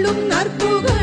வாழும் நற்புகள்